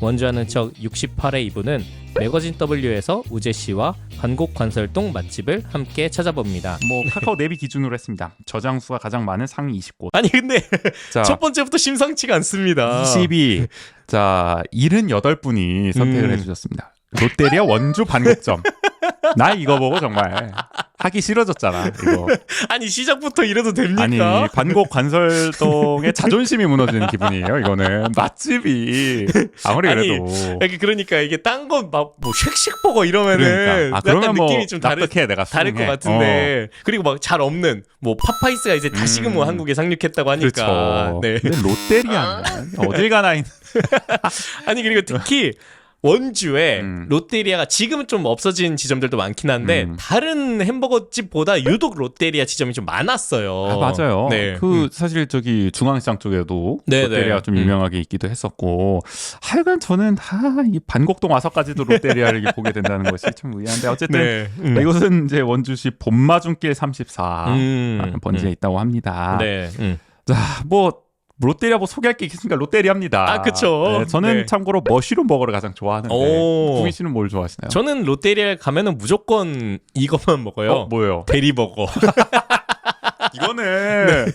원주하는 척 68회 2부는 매거진 W에서 우재 씨와 관곡 관설동 맛집을 함께 찾아봅니다. 뭐 카카오 내비 기준으로 했습니다. 저장 수가 가장 많은 상위 20곳. 아니 근데 자, 첫 번째부터 심상치가 않습니다. 22. 자, 78분이 선택을 음. 해주셨습니다. 롯데리아 원주 반곡점. 나 이거 보고 정말 하기 싫어졌잖아. 이거 아니 시작부터 이래도 됩니까? 아니 반곡 관설동의 자존심이 무너지는 기분이에요. 이거는 맛집이 아무리 그래도 그러니까 이게 딴건막뭐 쉑쉑버거 이러면은 그러니까 아 약간 뭐 느낌이 좀 다르 납득해 내가 다를 것. 같은데 그리고 막 잘 없는 뭐 파파이스가 이제 다시금 뭐 음. 한국에 상륙했다고 하니까 그렇죠. 네. 롯데리아 어딜 가나 있는 아니 그리고 특히 원주에 음. 롯데리아가 지금은 좀 없어진 지점들도 많긴 한데 음. 다른 햄버거 집보다 유독 롯데리아 지점이 좀 많았어요. 아, 맞아요. 네. 그 사실 저기 중앙시장 쪽에도 네, 롯데리아가 네. 좀 음. 유명하게 있기도 했었고 하여간 저는 다이 반곡동 와서까지도 롯데리아를 보게 된다는 것이 참 의아한데 어쨌든 네. 음. 이곳은 이제 원주시 봄마중길 34 음. 라는 번지에 있다고 합니다. 네. 음. 자, 뭐 롯데리아 뭐 소개할 게 있겠습니까? 롯데리아입니다. 아, 그쵸. 네, 저는 네. 참고로 머쉬룸 버거를 가장 좋아하는데 오. 구민 씨는 뭘 좋아하시나요? 저는 롯데리아 가면은 무조건 이것만 먹어요. 어, 뭐예요? 대리버거. 이거는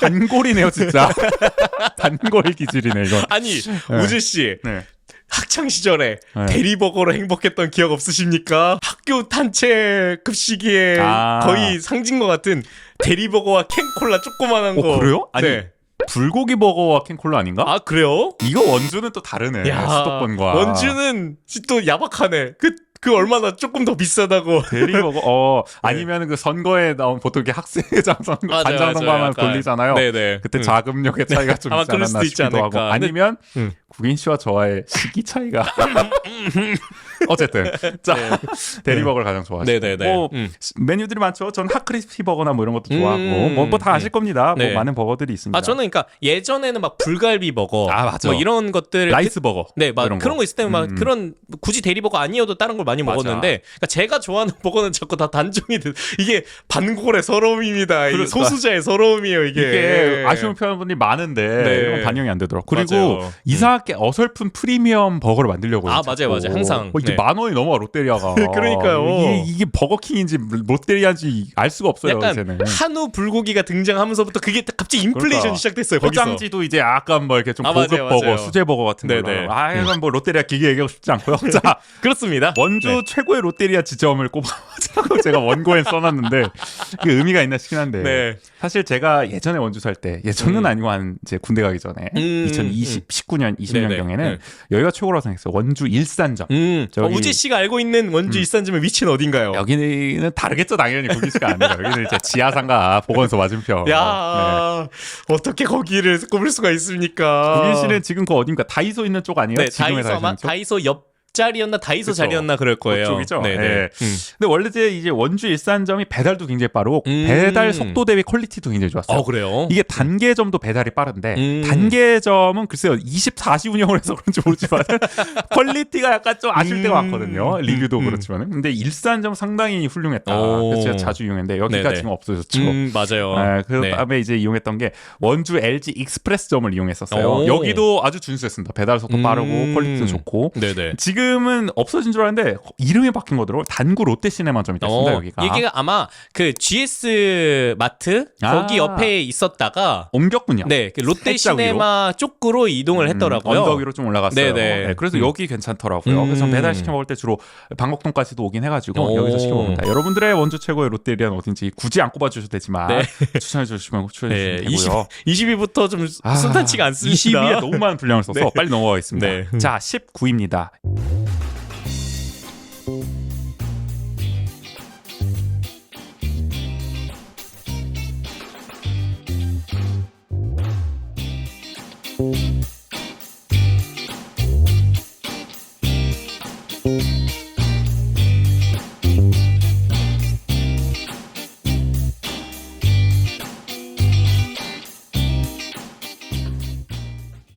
반골이네요, 진짜. 반골 기질이네, 이거. 아니 네. 우재 씨 네. 학창 시절에 네. 대리버거로 행복했던 기억 없으십니까? 학교 단체 급식에 아. 거의 상징과 같은 대리버거와 캔콜라 조그만한 어, 거. 그래요? 아니, 네. 불고기 버거와 캔콜라 아닌가? 아 그래요? 이거 원주는 또 다르네. 야, 수도권과. 원주는 또 야박하네. 그, 그 얼마나 조금 더 비싸다고. 대리버거, 어, 아니면 그 선거에 나온 보통 이렇게 학생회장 선거, 맞아요, 간장 맞아요. 선거하면 약간. 돌리잖아요. 네네. 그때 음. 자금력의 차이가 좀 아마 있지 그럴 않았나 수도 있지 싶기도 하고 않을까. 아니면 음. 국인 씨와 저와의 시기 차이가 어쨌든 자 대리버거를 가장 좋아하시고 네네네. 뭐 음. 메뉴들이 많죠. 전 핫크리스피 버거나 뭐 이런 것도 좋아하고 음. 뭐다 아실 겁니다. 네. 뭐 많은 버거들이 있습니다. 아 저는 그러니까 예전에는 막 불갈비 버거, 아, 맞아. 뭐 이런 것들 라이스 버거 네, 막 그런 거, 있을 때는 막 음. 그런 굳이 대리버거 아니어도 다른 걸 많이 맞아. 먹었는데, 그러니까 제가 좋아하는 버거는 자꾸 다 단종이 돼. 이게 반골의 서러움입니다. 이게 그러니까. 소수자의 서러움이에요. 이게. 이게 아쉬운 표현분들이 많은데 네. 이런 건 반영이 안 되더라고. 그리고 맞아요. 이상하게 어설픈 프리미엄 버거를 만들려고 아, 해요, 맞아요, 자꾸. 맞아요. 항상. 어, 이게 네. 만 원이 넘어 롯데리아가. 그러니까요. 이게, 이게 버거킹인지 롯데리아인지 알 수가 없어요. 약간 이제는. 한우 불고기가 등장하면서부터 그게 딱 갑자기 인플레이션이 그러니까. 시작됐어요. 거기서. 포장지도 이제 약간 뭐 이렇게 좀 아, 고급 맞아요, 버거, 맞아요. 수제 버거 같은 거. 아, 이건 뭐 롯데리아 기계 얘기하고 싶지 않고요. 자, 그렇습니다. 원주 네. 최고의 롯데리아 지점을 꼽아 자고 제가 원고에 써놨는데 그 의미가 있나 싶긴 한데 네. 사실 제가 예전에 원주 살 때 예전은 음. 아니고 한 이제 군대 가기 전에 음, 2020, 19년, 20년 네네. 경에는 네. 여기가 최고라고 생각했어요. 원주 일산점. 음, 저기- 어, 우재 씨가 알고 있는 원주 음. 일산점의 위치는 어딘가요? 여기는 다르겠죠 당연히 구기시가 아니라 여기는 이제 지하상가 보건소 맞은편. 야, 어떻게 거기를 꼽을 수가 있습니까? 구기 씨는 지금 그 어딘가 다이소 있는 쪽 아니에요? 네, 지금의 다이소? 다이소 옆 자리였나 다이소 그쵸. 자리였나 그럴 거예요. 그쪽이죠? 네, 네. 예. 음. 근데 원래 이제 원주 일산점이 배달도 굉장히 빠르고 음. 배달 속도 대비 퀄리티도 굉장히 좋았어요. 어 그래요? 이게 단계점도 배달이 빠른데 음. 단계점은 글쎄요 24시 운영을 해서 그런지 모르지만 퀄리티가 약간 좀 아쉬울 때가 음. 많거든요 리뷰도 음. 그렇지만은 근데 일산점 상당히 훌륭했다 오. 그래서 제가 자주 이용했는데 여기가 네네. 지금 없어졌죠 음, 맞아요. 네, 그 네. 다음에 이제 이용했던 게 원주 LG 익스프레스점을 이용했었어요 오. 여기도 아주 준수했습니다 배달 속도 빠르고 음. 퀄리티도 좋고 네네. 지금 은 없어진 줄 알았는데 이름이 바뀐 거더라고 단구 롯데 시네마점이 됐습니다 어, 여기가 이게 아마 그 GS 마트 거기 아. 옆에 있었다가 옮겼군요 네, 그 롯데 살짝 시네마 쪽으로 이동을 했더라고요. 음, 언덕 위로 좀 올라갔어요. 네네. 네, 그래서 음. 여기 괜찮더라고요. 음. 그래서 배달 시켜 먹을 때 주로 방곡동까지도 오긴 해가지고 오. 여기서 시켜 먹습니다. 여러분들의 원주 최고의 롯데리아는 어딘지 굳이 안 꼽아 주셔도 되지만 네. 추천해 주시면 추천해 네, 주시면 되고요. 20위부터 좀 아, 순탄치가 않습니다. 20위에 너무 많은 분량을 써서 네. 빨리 넘어가겠습니다. 네. 자, 19위입니다.